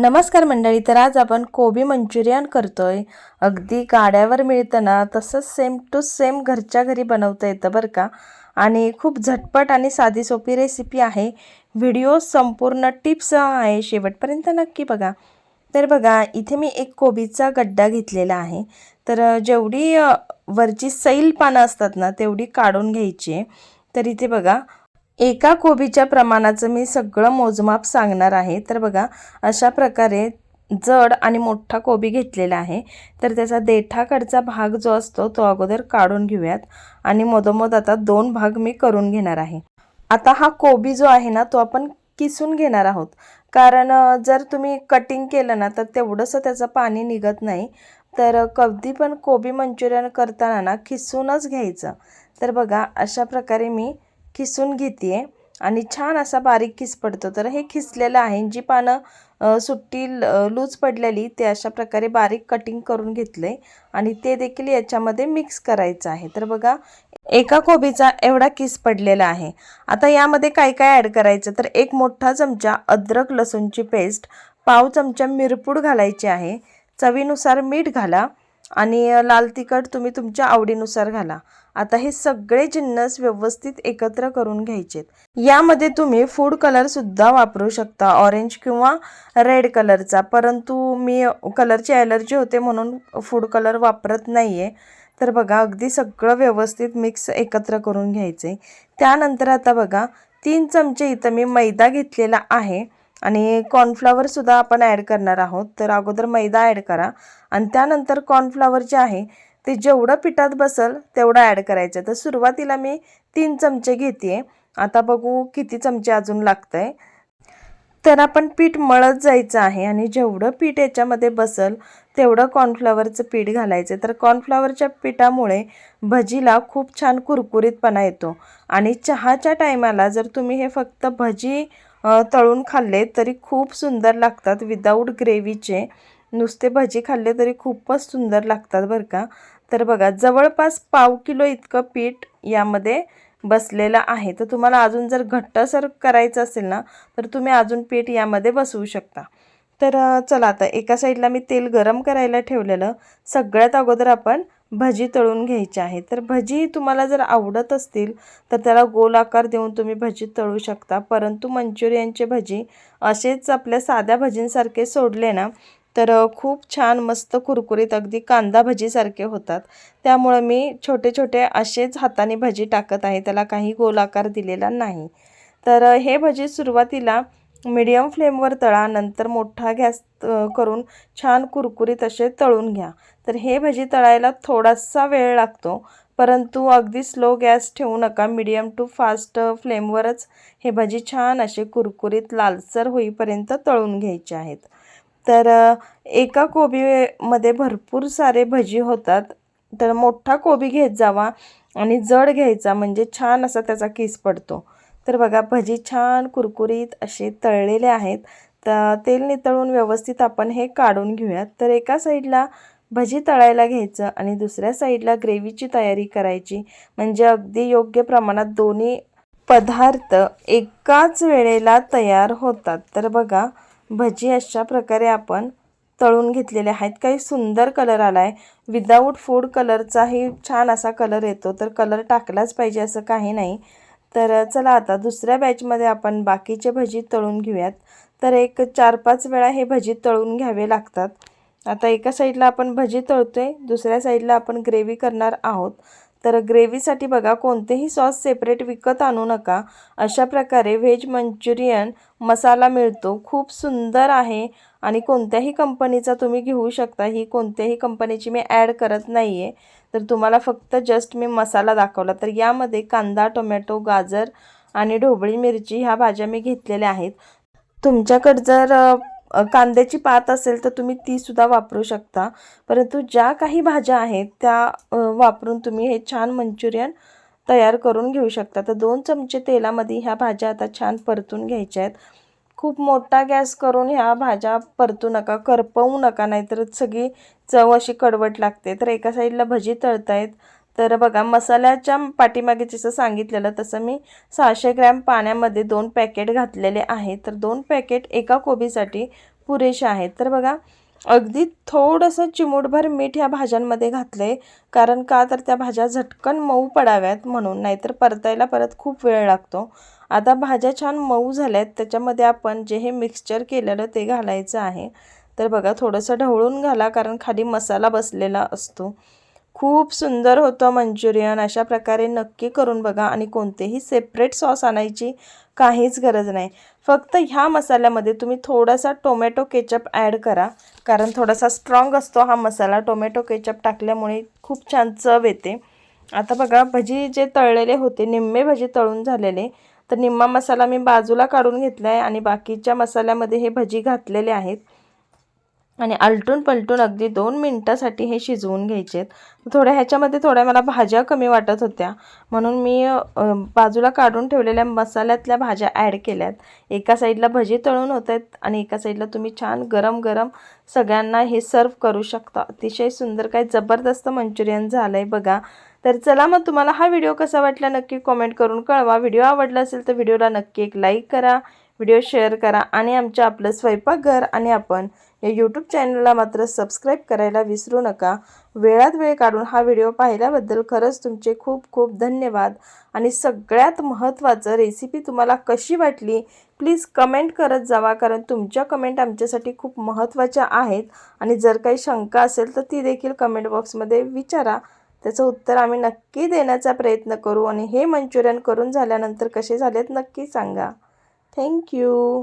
नमस्कार मंडळी तर आज आपण कोबी मंचुरियन करतोय. अगदी गाड्यावर मिळतं ना तसंच सेम टू सेम घरच्या घरी बनवता येतं बरं का. आणि खूप झटपट आणि साधी सोपी रेसिपी आहे. व्हिडिओ संपूर्ण टिप्स आहे शेवटपर्यंत नक्की बघा. तर बघा इथे मी एक कोबीचा गड्डा घेतलेला आहे. तर जेवढी वरची सैल पानं असतात ना तेवढी काढून घ्यायची आहे. तर इथे बघा एका कोबीच्या प्रमाणाचं मी सगळं मोजमाप सांगणार आहे. तर बघा अशा प्रकारे जड आणि मोठा कोबी घेतलेला आहे. तर त्याचा देठाकडचा भाग जो असतो तो अगोदर काढून घेऊयात. आणि मधोमध आता दोन भाग मी करून घेणार आहे. आता हा कोबी जो आहे ना तो आपण किसून घेणार आहोत. कारण जर तुम्ही कटिंग केलं ना तर तेवढंसं त्याचं पाणी निघत नाही. तर कधी पण कोबी मंचुरियन करताना ना किसूनच घ्यायचं. तर बघा अशा प्रकारे मी किसून घेते आणि छान असा बारीक किस पडतो. तर हे खिसलेलं आहे. जी पानं सुट्टी ल- लूज पडलेली ते अशा प्रकारे बारीक कटिंग करून घेतले आणि ते देखील याच्यामध्ये मिक्स करायचं आहे. तर बघा एका कोबीचा एवढा किस पडलेला आहे. आता यामध्ये काय काय ॲड करायचं? तर एक मोठा चमचा अद्रक लसूणची पेस्ट पाव चमचा मिरपूड घालायची आहे. चवीनुसार मीठ घाला. आणि लाल तिखट तुम्ही तुमच्या आवडीनुसार घाला. आता हे सगळे जिन्नस व्यवस्थित एकत्र करून घ्यायचेत. यामध्ये तुम्ही फूड कलर सुद्धा वापरू शकता. ऑरेंज किंवा रेड कलरचा परंतु मी कलरची ॲलर्जी होते म्हणून फूड कलर वापरत नाही आहे तर बघा अगदी सगळं व्यवस्थित मिक्स एकत्र करून घ्यायचे त्यानंतर आता बघा तीन चमचे इथं मी मैदा घेतलेला आहे. आणि कॉर्नफ्लॉवरसुद्धा आपण ॲड करणार आहोत. तर अगोदर मैदा ॲड करा. आणि त्यानंतर कॉर्नफ्लॉवर जे आहे ते जेवढं पिठात बसल तेवढं ॲड करायचं. तर सुरुवातीला मी तीन चमचे घेते आता बघू किती चमचे अजून लागतं आहे तर आपण पीठ मळत जायचं आहे आणि जेवढं पीठ याच्यामध्ये बसल तेवढं कॉर्नफ्लॉवरचं पीठ घालायचं. तर कॉर्नफ्लॉवरच्या पिठामुळे भजीला खूप छान कुरकुरीतपणा येतो. आणि चहाच्या टायमाला जर तुम्ही हे फक्त भजी तळून खाल्ले तरी खूप सुंदर लागतात. विदाऊट ग्रेव्हीचे नुसते भजी खाल्ले तरी खूपच सुंदर लागतात बरं का. तर बघा जवळपास पाव किलो इतकं पीठ यामध्ये बसलेलं आहे. तर तुम्हाला अजून जर घट्टसर करायचं असेल ना तर तुम्ही अजून पीठ यामध्ये बसवू शकता. तर चला आता एका साईडला मी तेल गरम करायला ठेवलेलं. सगळ्यात अगोदर आपण भजी तळून घ्यायची आहे. तर भजी तुम्हाला जर आवडत असतील तर त्याला गोल आकार देऊन तुम्ही भजी तळू शकता. परंतु मंचुरियनचे भजी असेच आपल्या साध्या भजींसारखे सोडले ना तर खूप छान मस्त कुरकुरीत अगदी कांदा भजीसारखे होतात. त्यामुळं मी छोटे छोटे असेच हाताने भजी टाकत आहे. त्याला काही गोल आकार दिलेला नाही. तर हे भजी सुरुवातीला मीडियम फ्लेमवर तळा नंतर मोठा गॅस करून छान कुरकुरीत असे तळून घ्या. तर हे भजी तळायला थोडासा वेळ लागतो परंतु अगदी स्लो गॅस ठेवू नका. मीडियम टू फास्ट फ्लेमवरच हे भजी छान असे कुरकुरीत लालसर होईपर्यंत तळून घ्यायचे आहेत. तर एका कोबीमध्ये भरपूर सारे भजी होतात. तर मोठा कोबी घेत जावा आणि जड घ्यायचा म्हणजे छान असा त्याचा किस पडतो. तर बघा भजी छान कुरकुरीत असे तळलेले आहेत. तर तेल नितळून व्यवस्थित आपण हे काढून घेऊयात. तर एका साईडला भजी तळायला घ्यायचं आणि दुसऱ्या साईडला ग्रेव्हीची तयारी करायची. म्हणजे अगदी योग्य प्रमाणात दोन्ही पदार्थ एकाच वेळेला तयार होतात. तर बघा भजी अशा प्रकारे आपण तळून घेतलेले आहेत. काही सुंदर कलर आला आहे विदाऊट फूड कलरचाही छान असा कलर येतो. तर कलर टाकलाच पाहिजे असं काही नाही. तर चला आता दुसऱ्या बॅचमध्ये आपण बाकीचे भजी तळून घेऊयात. तर एक चार पाच वेळा हे भजी तळून घ्यावे लागतात. आता एका साईडला आपण भजी तळतोय दुसऱ्या साईडला आपण ग्रेव्ही करणार आहोत. तर ग्रेव्हीसाठी बघा कोणतेही सॉस सेपरेट विकत आणू नका. अशा प्रकारे व्हेज मंचुरियन मसाला मिळतो. खूप सुंदर आहे आणि कोणत्याही कंपनीचा तुम्ही घेऊ शकता. ही कोणत्याही कंपनीची मी ॲड करत नाही आहे तर तुम्हाला फक्त जस्ट मी मसाला दाखवला. तर यामध्ये कांदा टोमॅटो गाजर आणि ढोबळी मिरची ह्या भाज्या मी घेतलेल्या आहेत. तुमच्याकडं जर कांद्याची पात असेल तर तुम्ही ती सुद्धा वापरू शकता. परंतु ज्या काही भाज्या आहेत त्या वापरून तुम्ही हे छान मंचुरियन तयार करून घेऊ शकता. तर दोन चमचे तेलामध्ये ह्या भाज्या आता छान परतून घ्यायच्या आहेत. खूप मोठा गॅस करून ह्या भाज्या परतू नका करपवू नका नाहीतर सगळी चव अशी कडवट लागते. तर एका साईडला भजी तळतायत. तर बघा मसाल्याच्या पाठीमागे जसं सांगितलेलं तसं मी सहाशे ग्रॅम पाण्यामध्ये दोन पॅकेट घातलेले आहे. तर दोन पॅकेट एका कोबीसाठी पुरेसे आहेत. तर बघा अगदी थोडंसं चिमूटभर मीठ ह्या भाज्यांमध्ये घातलं आहे कारण का तर त्या भाज्या झटकन मऊ पडाव्यात म्हणून. नाहीतर परतायला परत खूप वेळ लागतो. आता भाज्या छान मऊ झाल्या आहेत त्याच्यामध्ये आपण जे हे मिक्सचर केलेलं ते घालायचं आहे. तर बघा थोडंसं ढवळून घाला कारण खाली मसाला बसलेला असतो. खूप सुंदर होतं मंचुरियन अशा प्रकारे नक्की करून बघा आणि कोणतेही सेपरेट सॉस आणायची काहीच गरज नाही. फक्त ह्या मसाल्यामध्ये तुम्ही थोडासा टोमॅटो केचप ॲड करा कारण थोडासा स्ट्रॉंग असतो हा मसाला. टोमॅटो केचप टाकल्यामुळे खूप छान चव येते. आता बघा भजी जे तळलेले होते निम्मे भजी तळून झालेले तर निम्मा मसाला मी बाजूला काढून घेतला आहे आणि बाकीच्या मसाल्यामध्ये हे भजी घातलेले आहेत. आणि आलटून पलटून अगदी दोन मिनटासाठी हे शिजवून घ्यायचे आहेत थोड्या ह्याच्यामध्ये थोड्या मला भाज्या कमी वाटत होत्या. म्हणून मी बाजूला काढून ठेवलेल्या मसाल्यातल्या भाज्या ॲड केल्यात. एका साईडला भजी तळून होत आहेत आणि एका साईडला तुम्ही छान गरम गरम सगळ्यांना हे सर्व करू शकता. अतिशय सुंदर काय जबरदस्त मंचुरियन झालं आहे बघा. तर चला मग तुम्हाला हा व्हिडिओ कसा वाटला नक्की कॉमेंट करून कळवा. व्हिडिओ आवडला असेल तर व्हिडिओला नक्की एक लाईक करा. व्हिडिओ शेअर करा आणि आमच्या आपलं स्वयंपाकघर आणि आपण या यूट्यूब चॅनलला मात्र सबस्क्राईब करायला विसरू नका. वेळात वेळ काढून हा व्हिडिओ पाहिल्याबद्दल खरंच तुमचे खूप खूप धन्यवाद. आणि सगळ्यात महत्त्वाचं रेसिपी तुम्हाला कशी वाटली प्लीज कमेंट करत जावा. कारण तुमच्या कमेंट आमच्यासाठी खूप महत्त्वाच्या आहेत. आणि जर काही शंका असेल तर ती देखील कमेंट बॉक्समध्ये विचारा. त्याचं उत्तर आम्ही नक्की देण्याचा प्रयत्न करू आणि हे मंचुरियन करून झाल्यानंतर कसे झालेत नक्की सांगा. थँक्यू.